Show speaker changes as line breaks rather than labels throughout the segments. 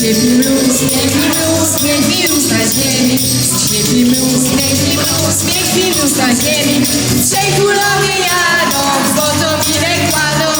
Skrzywimy uśmiech i uśmiech i na ziemi. Skrzywimy uśmiech i uśmiech i królowie jadą, złotą i rekładą.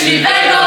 szczęśliwego